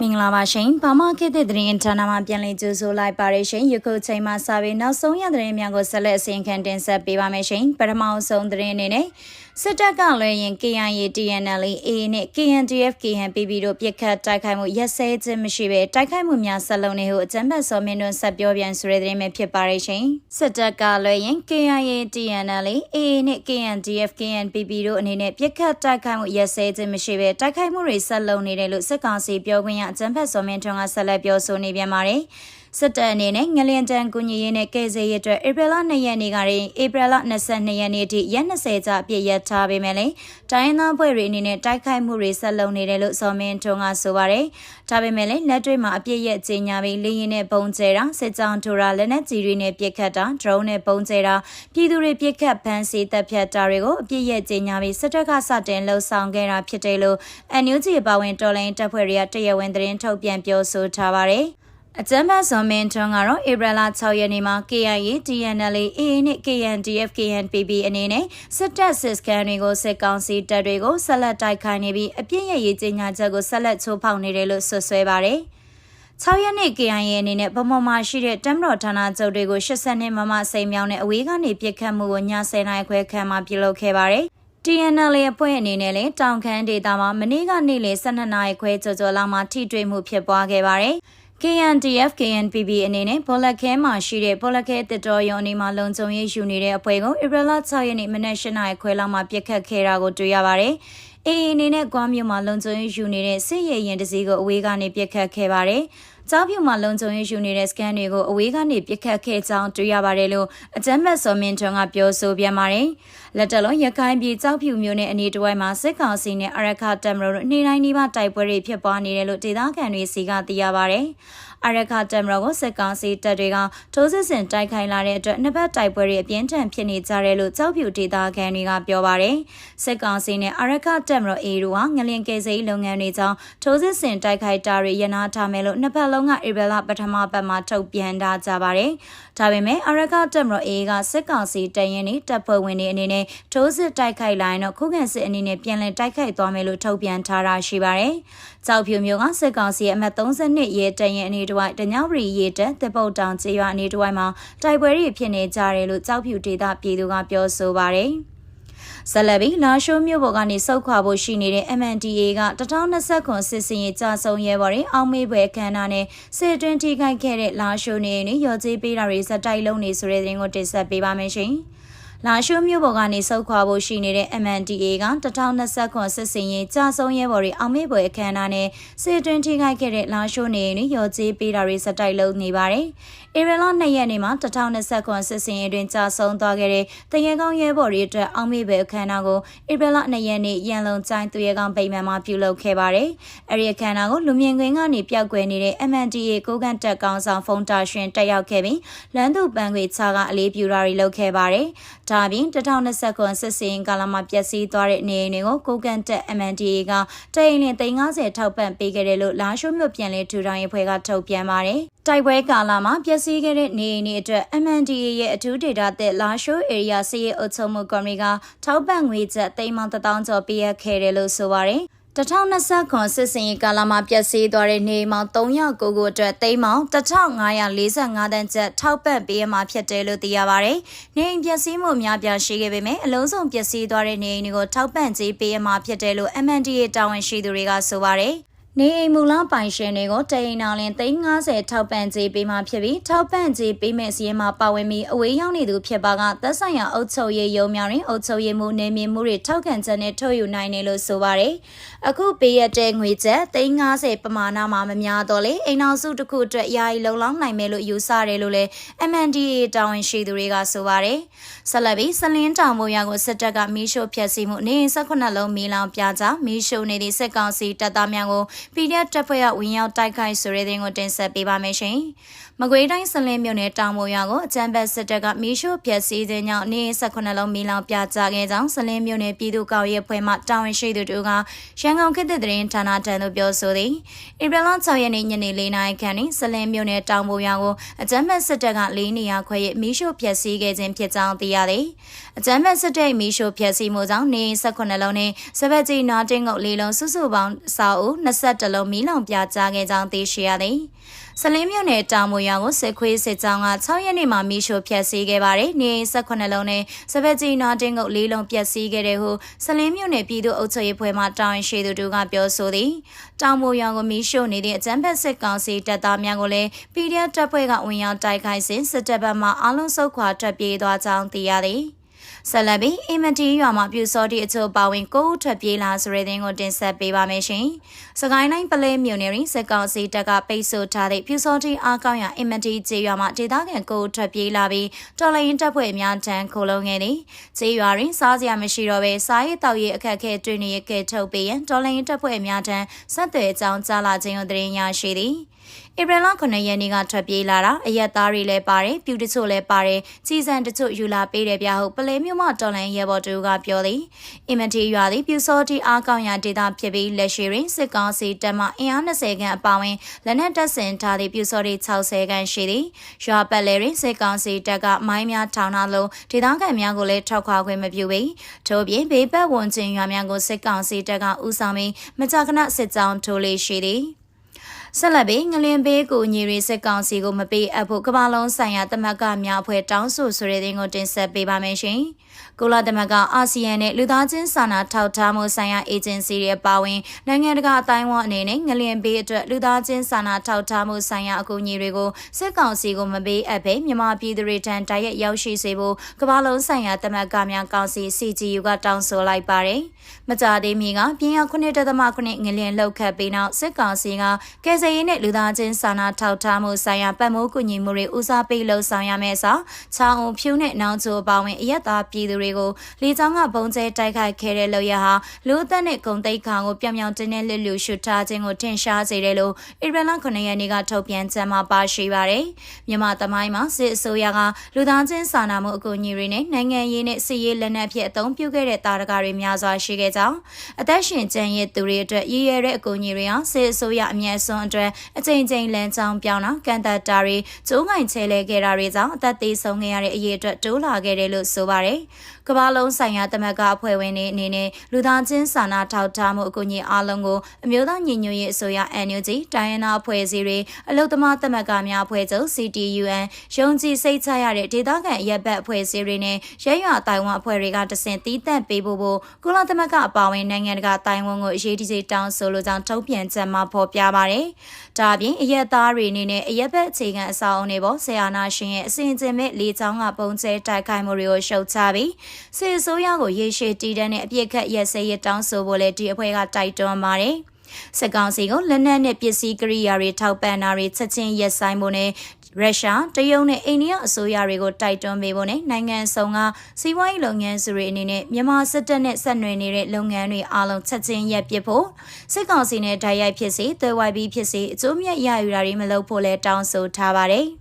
မင်္ဂလာပါရှင်။ဘာမခေတ်တဲ့သတင်းဌာနမှာပြန်လည်ကြိုဆိုလိုက်ပါရရှင်။ယခုချိန်မှာစာပေနောက်ဆုံးရသတင်းများကိုဆက်လက်အစီရင်ခံတင်ဆက်ပေးပါမယ်ရှင်။ပထမဆုံးသတင်းအနေနဲ့စစ်တပ်ကလည်းရင် KIA TNL AA နဲ့ KNDF KNPB တို့ပြစ်ခတ်တိုက်ခိုက်မှုရက်စဲခြင်းမရှိဘဲတိုက်ခိုက်မှုများဆက်လုံးနေဟုအကြမ်းဖက်စော်မင်းတို့ဆက်ပြောပြန်ဆိုတဲ့သတင်းပဲဖြစ်ပါရရှင်။စစ်တပ်ကလည်းရင် KIA TNL AA နဲ့ KNDF KNPB တို့အနေနဲ့ပြစ်ခတ်တိုက်ခိုက်မှုရက်စဲခြင်းမရှိဘဲတိုက်ခိုက်မှုတွေဆက်လုံးနေတယ်လို့စစ်ကောင်စီပြောခွင့်ရအကြမ်းဖက်စော်မင်းထွန်းကဆက်လက်ပြောဆိုနေပြန်ပါတယ်။ စစ်တပ်အနေနဲ့ငလျင်တန်ကူညီရေးနဲ့ကယ်ဆယ်ရေးအတွက်ဧပြီလ2ရက်နေ့ကရင်ဧပြီလ22ရက်နေ့ထိရက်20ကြာပြည့်ရက်ထားပေးမယ်လေတိုင်းသားဖွဲ့တွေအနေနဲ့တိုက်ခိုက်မှုတွေဆက်လုပ်နေတယ်လို့စော်မင်းထွန်းကဆိုပါတယ်ဒါပေမဲ့လည်းလက်တွေ့မှာအပြည့်ရက်ကြီးညာပြီးလေရင်နဲ့ပုံကျဲတာစစ်ကြောင်းထိုးတာလက်နက်ကြီးတွေနဲ့ပစ်ခတ်တာ drone နဲ့ပုံကျဲတာပြည်သူတွေပစ်ခတ်ဖမ်းဆီးတပ်ဖြတ်တာတွေကိုအပြည့်ရက်ကြီးညာပြီးစစ်တပ်ကစတင်လှုပ်ဆောင်ခဲ့တာဖြစ်တယ်လို့ NUG ပါဝင်တော်လိုင်းတပ်ဖွဲ့တွေကတရားဝင်သတင်းထုတ်ပြန်ပြောဆိုထားပါတယ် အကြမ်းဖက်ဇွန်မင်းထွန်းကတော့ဧပြီလ6ရက်နေ့မှာ KIA, TNLA, AA နဲ့ KNDF, KNPB အနေနဲ့စစ်တပ်စစ်စခန်းတွေကိုစစ်ကောင်စီတပ်တွေကိုဆက်လက်တိုက်ခိုက်နေပြီးအပြစ်ရရေးကြေညာချက်ကိုဆက်လက်ချိုးဖောက်နေတယ်လို့ဆွဆွဲပါတယ်။6ရက်နေ့ KIA အနေနဲ့ဗမော်မှာရှိတဲ့တမ်မတော်ဌာနချုပ်တွေကို80နှစ်မမစိန်မြောင်းနဲ့အဝေးကနေပြစ်ခတ်မှုကိုည10နာရီခွဲခန့်မှပြုလုပ်ခဲ့ပါတယ်။ TNL ရဲ့အဖွဲ့အနေနဲ့လည်းတောင်ခမ်းဒေသမှာမနေ့ကနေ့လယ်12နာရီခွဲကျော်ကျော်လောက်မှထိတွေ့မှုဖြစ်ပွားခဲ့ပါတယ်။ KNDF KNPB အနေနဲ့ဘောလခဲမှာရှိတဲ့ဘောလခဲတစ်တော်ရုံအနေမှာလုံခြုံရေးယူနေတဲ့အဖွဲ့ကိုဧပြီလ6ရက်နေ့မနက်၈နာရီခွဲလောက်မှာပြစ်ခတ်ခဲ့တာကိုတွေ့ရပါတယ်။အေအေအနေနဲ့ကွာမြို့မှာလုံခြုံရေးယူနေတဲ့စစ်ရေးရင်တစည်းကိုအဝေးကနေပြစ်ခတ်ခဲ့ပါတယ်။ ကြောက်ဖြူမှာလုံခြုံရေးယူနေတဲ့စကန်တွေကိုအဝေးကနေပြစ်ခတ်ခဲ့ကြောင်းတွေ့ရပါတယ်လို့အကြမ်းဖက်စော်မင်းထွန်းကပြောဆိုပြန်ပါတယ်။လက်တလုံးရခိုင်ပြည်ကြောက်ဖြူမြို့နယ်အနီးတစ်ဝိုက်မှာစစ်ကောင်စီနဲ့အရခတမ်မရိုတို့နေ့တိုင်းနေ့မှတိုက်ပွဲတွေဖြစ်ပွားနေတယ်လို့ဒေသခံတွေစီကသိရပါတယ်။အရခတမ်မရိုကိုစစ်ကောင်စီတပ်တွေကထိုးစစ်ဆင်တိုက်ခိုက်လာတဲ့အတွက်နှစ်ဘက်တိုက်ပွဲတွေအပြင်းထန်ဖြစ်နေကြတယ်လို့ကြောက်ဖြူဒေသခံတွေကပြောပါတယ်။စစ်ကောင်စီနဲ့အရခတမ်မရိုအေတို့ဟာငလင်ကေစိလုပ်ငန်းတွေကြောင့်ထိုးစစ်ဆင်တိုက်ခိုက်တာတွေရနာထားမယ်လို့နှစ်ဘက်လုံးကဧပြီလပထမပတ်မှာထုတ်ပြန်ထားကြပါတယ်။ဒါပေမဲ့အရခတမ်မရိုအေကစစ်ကောင်စီတရင်နေတပ်ဖွဲ့ဝင်တွေအနေနဲ့ထိုးစစ်တိုက်ခိုက်လာရင်တော့ခုခံစစ်အနေနဲ့ပြန်လည်တိုက်ခိုက်သွားမယ်လို့ထုတ်ပြန်ထားတာရှိပါတယ်။ကြောက်ဖြူမျိုးကစစ်ကောင်စီရဲ့အမှတ်32ရဲတရင်အနေတဝိုက်တညောင်ရီရေတက်တပုတ်တောင်ကျေးရွာအနေတဝိုက်မှာတိုက်ပွဲတွေဖြစ်နေကြတယ်လို့ကြောက်ဖြူဒေသပြည်သူကပြောဆိုပါတယ်။ ဆလဘီလာရှိုးမြို့ပေါ်ကနေစုတ်ခွာဖို့ရှိနေတဲ့ MNDA က2020ခုစစ်စင်ရေးကြာဆုံးရဲပေါ်ရင်အောင်မေးပွဲခန်းနာနဲ့စစ်တွင်းထိခိုက်ခဲ့တဲ့လာရှိုးနေနေရော်ကြေးပေးတာတွေစတိုက်လုံးနေဆိုတဲ့သတင်းကိုတင်ဆက်ပေးပါမယ်ရှင်။လာရှိုးမြို့ပေါ်ကနေစုတ်ခွာဖို့ရှိနေတဲ့ MNDA က2020ခုစစ်စင်ရေးကြာဆုံးရဲဘော်တွေအောင်မေ့ပွဲအခမ်းအနားနဲ့စစ်တွင်းထိခိုက်ခဲ့တဲ့လာရှိုးနေရင်ရော်ကြေးပေးတာတွေစတိုက်လုံးနေပါတယ်။ဧပြီလ2ရက်နေ့မှာ2020ခုစစ်စင်ရေးတွင်ကြာဆုံးသွားခဲ့တဲ့တရေကောင်းရဲဘော်တွေအတွက်အောင်မေ့ပွဲအခမ်းအနားကိုဧပြီလ2ရက်နေ့ရန်လုံကျိုင်းသူရဲကောင်းပိမှန်မှာပြုလုပ်ခဲ့ပါတယ်။အဲဒီအခမ်းအနားကိုလူမြင်ကွင်းကနေပျောက်ကွယ်နေတဲ့ MNDA ကိုကန်တက်ကောင်ဆောင်ဖုန်တာရှင်တက်ရောက်ခဲ့ပြီးလမ်းသူပန်းခွေချကအလေးပြူတာတွေလုပ်ခဲ့ပါတယ်။ဒါပြင်2020ခုစစ်စင်ကာလမှာပျက်စီးသွားတဲ့နေအိမ်တွေကိုကိုကန်တက် MNDA ကတိန်လင်350ထောက်ပံ့ပေးခဲ့တယ်လို့လာရှိုးမြို့ပြန်လည်ထူထောင်ရေးဖွဲ့ကထုတ်ပြန်ပါတယ်။တိုက်ပွဲကာလမှာပျက်စီးခဲ့တဲ့နေအိမ်တွေအတွက် MNDA ရဲ့အထူးဒေတာသက်လာရှိုး area စီးရဲအုပ်ချုပ်မှုကော်မတီကထောက်ပံ့ငွေကျပ်သိန်းပေါင်း1000ကျော်ပေးအပ်ခဲ့တယ်လို့ဆိုပါတယ်။2020ခုစစ်စင်ရေးကာလမှာပျက်စီးသွားတဲ့နေမောင်309ကိုအတွက်သိမ်းမောင်1545တန်းကျပ်ထောက်ပံ့ပေးရမှာဖြစ်တယ်လို့သိရပါဗျ။နေအိမ်ပျက်စီးမှုများပြားရှိခဲ့ပေမဲ့အလုံးစုံပျက်စီးသွားတဲ့နေအိမ်တွေကိုထောက်ပံ့ကြေးပေးရမှာဖြစ်တယ်လို့ MNDA တာဝန်ရှိသူတွေကဆိုပါတယ်။ နေအိမ်မူလပိုင်ရှင်တွေကိုတအိမ်နာလင်350ထောက်ပံ့ကြေးပေးမှဖြစ်ပြီးထောက်ပံ့ကြေးပေးမဲ့စီးရင်မှာပါဝင်ပြီးအဝေးရောက်နေသူဖြစ်ပါကသက်ဆိုင်ရာအုပ်ချုပ်ရေးရုံးများတွင်အုပ်ချုပ်ရေးမှုနေမြေမှုတွေထောက်ခံချက်နဲ့ထုတ်ယူနိုင်တယ်လို့ဆိုပါတယ်။အခုပေးရတဲ့ငွေချက်350ပမာဏမှာမများတော့လေအိမ်နောက်စုတစ်ခုအတွက်ယာယီလုံလောက်နိုင်မယ်လို့ယူဆတယ်လို့လည်း MNDA တာဝန်ရှိသူတွေကဆိုပါတယ်။ဆက်လက်ပြီးစလင်းတောင်ပေါ်ရာကိုစစ်တပ်ကမီးရှို့ဖျက်ဆီးမှုနေ18လုံးမီးလောင်ပြကြမီးရှို့နေတဲ့စစ်ကောင်စီတပ်သားများကို PDF တပ်ဖွဲ့ကဝင်ရောက်တိုက်ခိုက်ဆိုတဲ့တဲ့ကိုတင်ဆက်ပေးပါမယ်ရှင်။ မကွေးတိုင်းစလင်းမြို့နယ်တောင်ပေါ်ရွာကိုအကြမ်းဖက်စစ်တပ်ကမီးရှို့ဖျက်ဆီးခြင်းကြောင့်နေ18လုံးမီးလောင်ပြကြခဲ့ကြောင်းစလင်းမြို့နယ်ပြည်သူ့ကောက်ရဲဖွဲ့မှတာဝန်ရှိသူတို့ကရန်ကုန်ခေတ်သစ်သတင်းဌာနထံသို့ပြောဆိုသည်ဧပြီလ6ရက်နေ့ညနေ4နာရီခန့်တွင်စလင်းမြို့နယ်တောင်ပေါ်ရွာကိုအကြမ်းဖက်စစ်တပ်ကလေးနေရာခွဲ၍မီးရှို့ဖျက်ဆီးခဲ့ခြင်းဖြစ်ကြောင်းသိရသည်အကြမ်းဖက်စစ်တပ်မီးရှို့ဖျက်ဆီးမှုကြောင့်နေ18လုံးနှင့်စပက်ကြီးနာတင်းငုတ်လေးလုံးစုစုပေါင်းစာအုပ်21လုံးမီးလောင်ပြကြခဲ့ကြောင်းသိရှိရသည်စလင်းမြို့နယ်တောင်မွေရွာကိုစစ်ခွေးစစ်ကြောင်းက6ရက်နေ့မှာမီးရှို့ဖျက်ဆီးခဲ့ပါတယ်။နေအိမ်18လုံးနဲ့စပက်ကြီးနာတင်းကုတ်၄လုံးပျက်စီးခဲ့တဲ့ဟုစလင်းမြို့နယ်ပြည်သူ့အုပ်ချုပ်ရေးဖွဲ့မှတာဝန်ရှိသူတို့ကပြောဆိုသည်။တောင်မွေရွာကိုမီးရှို့နေတဲ့အကြမ်းဖက်စစ်ကောင်စီတပ်သားများကိုလည်း PDF တပ်ဖွဲ့ကဝင်ရောက်တိုက်ခိုက်စဉ်စစ်တပ်ဘက်မှအလုံးစုံခွာထွက်ပြေးသွားကြောင်းသိရသည်။ ဆက်လက်ပြီးအင်မတီရွာမှာပြူစောတိအချို့ပါဝင်ကိုဦးထွက်ပြေးလာဆိုတဲ့တင်ကိုတင်ဆက်ပေးပါမယ်ရှင်။စကိုင်းတိုင်းပလဲမြို့နယ်ရင်းစကောက်စီတပ်ကပိတ်ဆို့ထားတဲ့ပြူစောတိအားကောင်းရအင်မတီကျေးရွာမှာဒေသခံကိုဦးထွက်ပြေးလာပြီးတော်လိုင်းတပ်ဖွဲ့အများတန်းခိုလုံခဲ့သည်။ကျေးရွာရင်းစားစရာမရှိတော့ဘဲစားရေးတောက်ရေးအခက်အခဲတွေ့နေရကဲထုတ်ပေးရန်တော်လိုင်းတပ်ဖွဲ့အများတန်းဆက်သွယ်အကြောင်းကြားလာခြင်းကိုတင်ရရှိသည်။ ဧပြီလ9ရက်နေ့ကထွက်ပြေးလာတာအရက်သားတွေလည်းပါတယ်ပြူတချို့လည်းပါတယ်ကြီးစံတချို့ယူလာပေးတယ်ဗျဟုတ်ပလဲမြို့မတော်လန်ရဲဘော်တူကပြောသည်အင်မတီရွာသည်ပြူစောတိအားကောင်းရာဒေသဖြစ်ပြီးလက်ရှိတွင်စစ်ကောင်စီတပ်မှအင်အား20ခန့်အပါအဝင်လက်နက်တပ်ဆင်ထားသည့်ပြူစောတိ60ခန့်ရှိသည်ရွာပတ်လဲတွင်စစ်ကောင်စီတပ်ကမိုင်းများထောင်ထားလို့ဒေသခံများကိုလည်းထောက်ခွာခွင့်မပြုပေထို့ပြင်ဘေးပတ်ဝန်းကျင်ရွာများကိုစစ်ကောင်စီတပ်ကဦးဆောင်ပြီးမကြာခဏစစ်ကြောင်းထိုးလေးရှိသည် ဆက်လက်ပြီးငလင်ဘေးကိုညီရီစစ်ကောင်စီကိုမပေးအပ်ဖို့ကမ္ဘာလုံးဆိုင်ရာတမကများအဖွဲ့တောင်းဆိုဆိုတဲ့တင်ကိုတင်ဆက်ပေးပါမယ်ရှင်။ကုလသမဂ္ဂအာဆီယံနဲ့လူသားချင်းစာနာထောက်ထားမှုဆိုင်ရာအေဂျင်စီတွေပါဝင်နိုင်ငံတကာအတိုင်းအဝန်အနေနဲ့ငလျင်ဘေးအတွက်လူသားချင်းစာနာထောက်ထားမှုဆိုင်ရာအကူအညီတွေကိုစစ်ကောင်စီကိုမပေးအပ်ဘဲမြန်မာပြည်သူတွေထံတိုက်ရိုက်ရောက်ရှိစေဖို့ကမ္ဘာလုံးဆိုင်ရာတမကများကောင်စီ CGU ကတောင်းဆိုလိုက်ပါတယ်။မကြသေးမီကပြင်းရ9.9ငလျင်လောက်ခတ်ပြီးနောက်စစ်ကောင်စီကကယ်ဆယ်ရေးနဲ့လူသားချင်းစာနာထောက်ထားမှုဆိုင်ရာပတ်မိုးကူညီမှုတွေဦးစားပေးလှုံ့ဆော်ရမယ့်အစားချောင်းဖြူနဲ့နောင်ချိုပါဝင်အရက်သားပြည်သူတွေကိုလေကြောင်းကပုံကျဲတိုက်ခိုက်ခဲ့တဲ့လောက်ရဟာလူအသက်နဲ့ဂုံတိတ်ခါကိုပြောင်ပြောင်တင်းတင်းလစ်လူရှုထားခြင်းကိုထင်ရှားစေတယ်လို့ဧပြီလ9ရက်နေ့ကထုတ်ပြန်ချက်မှာပါရှိပါတယ်။မြန်မာသမိုင်းမှာစစ်အစိုးရကလူသားချင်းစာနာမှုအကူအညီတွေနဲ့နိုင်ငံရေးနဲ့စစ်ရေးလက်နက်ဖြင့်အသုံးပြုခဲ့တဲ့တာရကတွေများစွာရှိခဲ့ကြောင်းအသက်ရှင်ကျန်ရစ်သူတွေအတွက်ရည်ရတဲ့အကူအညီတွေဟာစစ်အစိုးရအမြဲဆုံးအတွက်အကြိမ်ကြိမ်လမ်းကြောင်းပြောင်းတာကန်သက်တာတွေကျိုးငိုင်ချဲလဲခဲ့တာတွေကြောင့်အသက်သေးဆုံးခဲ့ရတဲ့အရေးအတွက်တိုးလာခဲ့တယ်လို့ဆိုပါတယ်။ကမ္ဘာလုံးဆိုင်ရာတမကအဖွဲ့ဝင်တွေအနေနဲ့လူသားချင်းစာနာထောက်ထားမှုအကူအညီအားလုံးကိုအမျိုးသားညီညွတ်ရေးအစိုးရ NUG တိုင်းရင်းသားအဖွဲ့အစည်းတွေအလုသမားတမကများအဖွဲ့ချုပ် CTUN ယုံကြည်စိတ်ချရတဲ့ဒေသခံရပ်ဘက်အဖွဲ့အစည်းတွေနဲ့ရဲရွာတိုင်ဝမ်အဖွဲ့တွေကတဆင့်တီးသက်ပေးဖို့ဖို့ကုလသမဂ္ဂအပါအဝင်နိုင်ငံတကာတိုင်ဝမ်ကိုအရေးတကြီးတောင်းဆိုလိုကြောင်းထုတ်ပြန်ချက်မှာဖော်ပြပါတယ်။ဒါအပြင်အရက်သားတွေအနေနဲ့အရက်ဘက်အခြေခံအဆောက်အုံတွေပေါ်ဆရာနာရှင်ရဲ့အစဉ်အကျမဲ့လေချောင်းကပုံကျဲတိုက်ခိုက်မှုတွေကိုရှုတ်ချပြီးစစ်အစိုးရကိုရေရှည်တည်တံ့တဲ့အပြစ်ခတ်ရက်စဲရတောင်းဆိုဖို့လည်းဒီအဖွဲ့ကတိုက်တွန်းပါတယ်။စစ်ကောင်စီကလက်နက်နဲ့ပစ္စည်းကိရိယာတွေထောက်ပံ့တာတွေချက်ချင်းရက်ဆိုင်ဖို့နဲ့ ရုရှားတရုတ်နဲ့အိန္ဒိယအစိုးရတွေကိုတိုက်တွန်းပေးဖို့နဲ့နိုင်ငံဆောင်ကစီးပွားရေးလုပ်ငန်းစုတွေအနေနဲ့မြန်မာစစ်တပ်နဲ့ဆက်နွယ်နေတဲ့လုပ်ငန်းတွေအားလုံးချက်ချင်းရပ်ပစ်ဖို့စစ်ကောင်စီနဲ့တိုက်ရိုက်ဖြစ်စေသွယ်ဝိုက်ပြီးဖြစ်စေအကျိုးမြတ်ရယူတာတွေမလုပ်ဖို့လဲတောင်းဆိုထားပါတယ်။